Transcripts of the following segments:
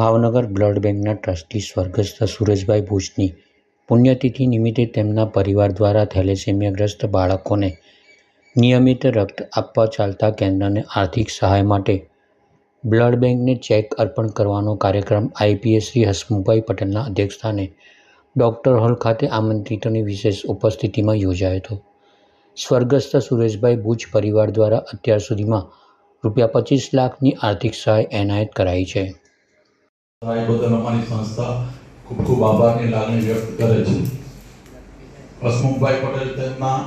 Bhavnagar blood બેંકના trustee સ્વર્ગસ્થ સુરેશભાઈ ભુજની પુણ્યતિથિ નિમિત્તે તેમના પરિવાર દ્વારા થેલેસેમિયાગ્રસ્ત બાળકોને નિયમિત રક્ત આપવા ચાલતા કેન્દ્રને આર્થિક સહાય માટે બ્લડ બેંકને ચેક અર્પણ કરવાનો કાર્યક્રમ આઈપીએસ શ્રી હસમુભાઈ પટેલના અધ્યક્ષસ્થાને ડૉક્ટર હોલ ખાતે આમંત્રિતોની વિશેષ ઉપસ્થિતિમાં યોજાયો હતો. સ્વર્ગસ્થ સુરેશભાઈ ભુજ પરિવાર દ્વારા અત્યાર સુધીમાં રૂપિયા પચીસ લાખની આર્થિક સહાય એનાયત કરાઈ છે. એ અમારી સંસ્થા ખૂબ ખૂબ આભારની લાગણી વ્યક્ત કરે છે. હસમુખભાઈ પટેલ તેમના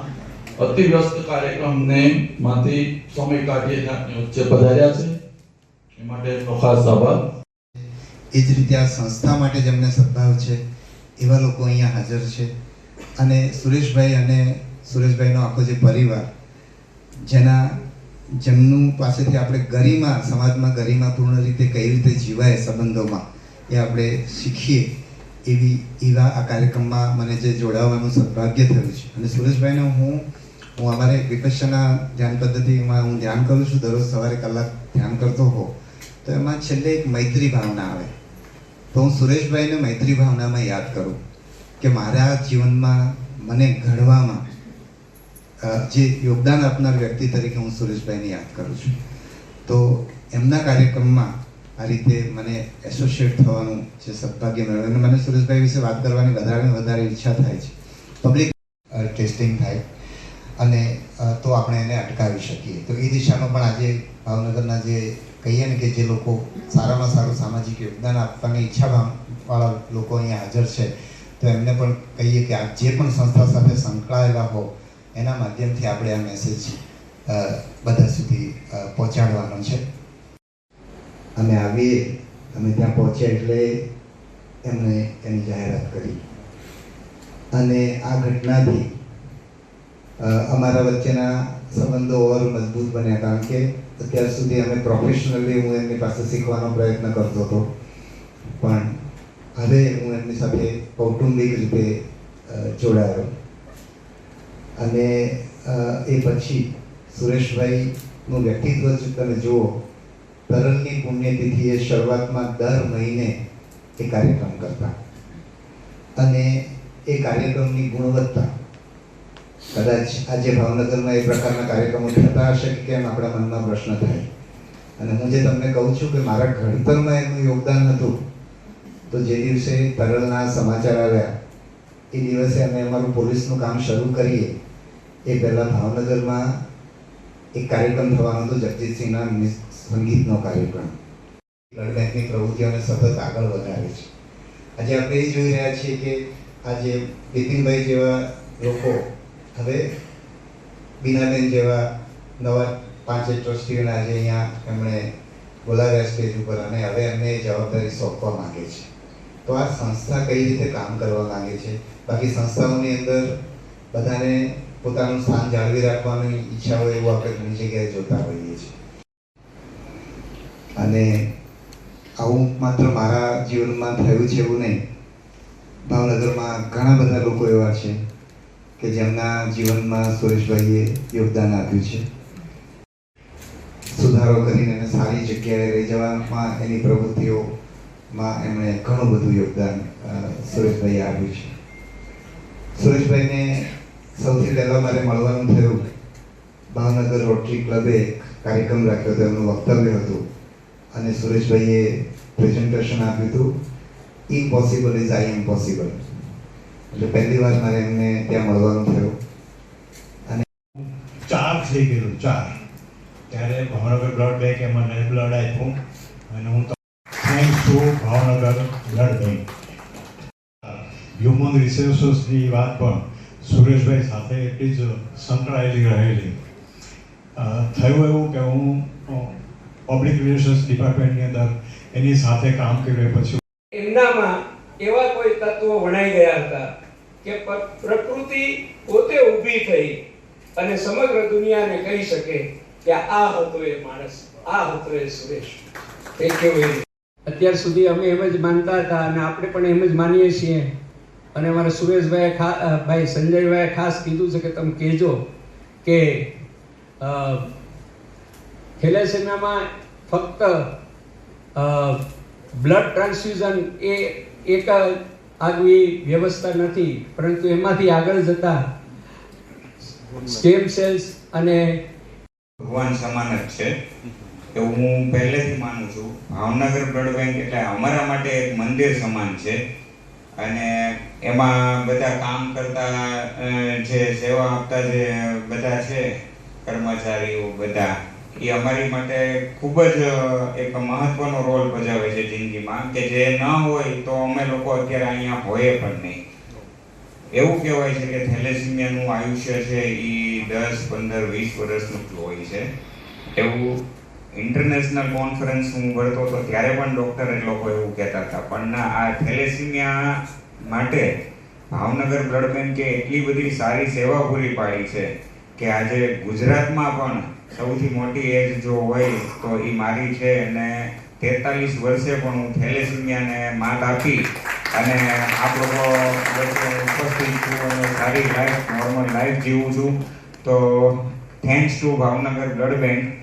અતિવ્યસ્ત કાર્યક્રમને માંથી સમય કાઢીને આપની વચ્ચે પધાર્યા છે. એ માટે એમનો ખાસ આભાર. એ જ રીતે આ સંસ્થા માટે જેમને સદભાવ છે, એવા લોકો અહીંયા હાજર છે. અને સુરેશભાઈ અને સુરેશભાઈનો આખો જે પરિવાર, જેના જેમનું પાસેથી આપણે ગરિમા, સમાજમાં ગરિમાપૂર્ણ રીતે કઈ રીતે જીવાય સંબંધોમાં, એ આપણે શીખીએ એવી, એવા આ કાર્યક્રમમાં મને જે જોડાવાનું સદભાગ્ય થયું છે. અને સુરેશભાઈને હું હું અમારે વિપક્ષના ધ્યાન પદ્ધતિમાં હું ધ્યાન કરું છું, દરરોજ સવારે કલાક ધ્યાન કરતો હોઉં, તો એમાં છેલ્લે એક મૈત્રી ભાવના આવે. તો હું સુરેશભાઈને મૈત્રી ભાવનામાં યાદ કરું કે મારા જીવનમાં મને ઘડવામાં જે યોગદાન આપનાર વ્યક્તિ તરીકે હું સુરેશભાઈને યાદ કરું છું. તો એમના કાર્યક્રમમાં આ રીતે મને એસોસિએટ થવાનું જે સદભાગ્ય મળ્યું અને મને સુરેશભાઈ વિશે વાત કરવાની વધારે વધારે ઈચ્છા થાય છે. પબ્લિક ટેસ્ટિંગ થાય. અને તો આપણે એને અટકાવી શકીએ. તો એ દિશામાં પણ આજે ભાવનગરના જે કહીએ ને કે જે લોકો સારામાં સારું સામાજિક યોગદાન આપવાની ઈચ્છા વાળા લોકો અહીંયા હાજર છે, તો એમને પણ કહીએ કે આ જે પણ સંસ્થા સાથે સંકળાયેલા હો એના માધ્યમથી આપણે આ મેસેજ બધા સુધી પહોંચાડવાનો છે. અમે આવીએ, અમે ત્યાં પહોંચ્યા એટલે એમણે એની જાહેરાત કરી. અને આ ઘટનાથી અમારા વચ્ચેના સંબંધો ઓર મજબૂત બન્યા કારણ કે અત્યાર સુધી અમે પ્રોફેશનલી હું એમની પાસે શીખવાનો પ્રયત્ન કરતો હતો. પણ હવે હું એમની સાથે કૌટુંબિક રીતે જોડાયો. અને એ પછી સુરેશભાઈનું વ્યક્તિત્વ તમે જુઓ, તરણની પુણ્યતિથિએ શરૂઆતમાં દર મહિને એ કાર્યક્રમ કરતા. અને એ કાર્યક્રમની ગુણવત્તા, કદાચ આજે ભાવનગરમાં એ પ્રકારના કાર્યક્રમો થતા હશે કે કેમ, આપણા મનમાં પ્રશ્ન થાય. અને હું જે તમને કહું છું કે મારા ઘડતરમાં એનું યોગદાન હતું, તો જે દિવસે તરલના સમાચાર આવ્યા, એ દિવસે અમે અમારું પોલીસનું કામ શરૂ કરીએ એ પહેલાં ભાવનગરમાં એક કાર્યક્રમ થવાનો હતો, જગજીતસિંહના સંગીતનો કાર્યક્રમ. બ્લડ બેંકની પ્રવૃત્તિઓને સતત આગળ વધારે છે. આજે આપણે એ જોઈ રહ્યા છીએ કે આજે બિપિનભાઈ જેવા લોકો હવે બીનાબેન જેવા નવા પાંચે ટ્રસ્ટીઓને આજે અહીંયા એમણે બોલાવ્યા સ્ટેજ ઉપર અને હવે એમને જવાબદારી સોંપવા માંગે છે. તો આ સંસ્થા કઈ રીતે કામ કરવા માંગે છે? બાકી સંસ્થાઓની અંદર બધાને પોતાનું સ્થાન જાળવી રાખવાની ઈચ્છા હોય એવું આપણે ઘણી જગ્યાએ જોતા હોઈએ છીએ. અને આવું માત્ર મારા જીવનમાં થયું છે એવું નહીં. ભાવનગરમાં ઘણા બધા લોકો એવા છે કે જેમના જીવનમાં સુરેશભાઈએ યોગદાન આપ્યું છે. સુધારો કરીને એને સારી જગ્યાએ લઈ જવામાં એની પ્રવૃત્તિઓમાં એમણે ઘણું બધું યોગદાન સુરેશભાઈએ આપ્યું છે. સુરેશભાઈને સૌથી પહેલાં મારે મળવાનું થયું. ભાવનગર રોટરી ક્લબે એક કાર્યક્રમ રાખ્યો હતો, એમનું વક્તવ્ય હતું. અને સુરેશભાઈએ પ્રેઝન્ટેશન આપ્યું હતું ઇમ્પોસિબલ ઇઝ આઈ ઇમ્પોસિબલ એટલે પહેલી વાર મારે એમને ત્યાં મળવાનું થયું. અને ચાર થઈ ગયેલું, ચાર. ત્યારે ભાવનગર બ્લડ બેંક એમાં મને બ્લડ આપ્યું અને હું thanks to Bhavnagar blood bank. Human રિસોર્સની વાત પણ સુરેશભાઈ સાથે એટલી જ સંકળાયેલી રહેલી. થયું એવું કે હું પબ્લિક રિલેશન્સ ડિપાર્ટમેન્ટની અંદર એની સાથે કામ કર્યું પછી એમનામાં એવા કોઈ તત્વો વણાઈ ગયા હતા કે પ- પ્રકૃતિ પોતે ઊભી થઈ અને સમગ્ર દુનિયાને કહી શકે કે આ હતો એ માણસ આ હતો એ સુરેશ. થેન્ક યુ વેરી અત્યાર સુધી અમે એમ જ માનતા હતા અને આપણે પણ એમ જ માનીએ છીએ. અને અમારા સુરેશભાઈએ ભાઈ સંજયભાઈએ ખાસ કીધું છે કે તમે કહેજો કે થેલેસેમિયામાં ફક્ત બ્લડ ટ્રાન્સફ્યુઝન એ એક આગવી વ્યવસ્થા નથી, પરંતુ એમાંથી આગળ જતા સ્ટેમ સેલ્સ અને ભગવાન સમાન જ છે તો હું પહેલેથી માનું છું. ભાવનગર બ્લડ બેંક એટલે અમારા માટે એક મંદિર સમાન છે. અને એમાં બધા કામ કરતા જે સેવા આપતા જે બધા છે, કર્મચારીઓ બધા, એ અમારી માટે ખૂબ જ એક મહત્વનો રોલ ભજવે છે જિંદગીમાં. કે જે ન હોય તો અમે લોકો અત્યારે અહીંયા હોઈએ પણ નહીં. એવું કહેવાય છે કે થેલેસીમિયાનું આયુષ્ય છે એ દસ, પંદર, વીસ વર્ષનું જ હોય છે. એવું ઇન્ટરનેશનલ કોન્ફરન્સ હું ભરતો હતો, ત્યારે પણ ડૉક્ટર એ લોકો એવું કહેતા હતા. પણ ના, આ થેલેસીમિયા માટે ભાવનગર બ્લડ બેન્કે એટલી બધી સારી સેવા પૂરી પાડી છે કે આજે ગુજરાતમાં પણ સૌથી મોટી એજ જો હોય તો એ મારી છે અને તેતાલીસ વર્ષે પણ હું થેલેસીમિયાને માત આપી અને આપ લોકો ઉપસ્થિત છું અને સારી લાઈફ નોર્મલ લાઈફ જીવું છું. તો thanks to Bhavnagar blood bank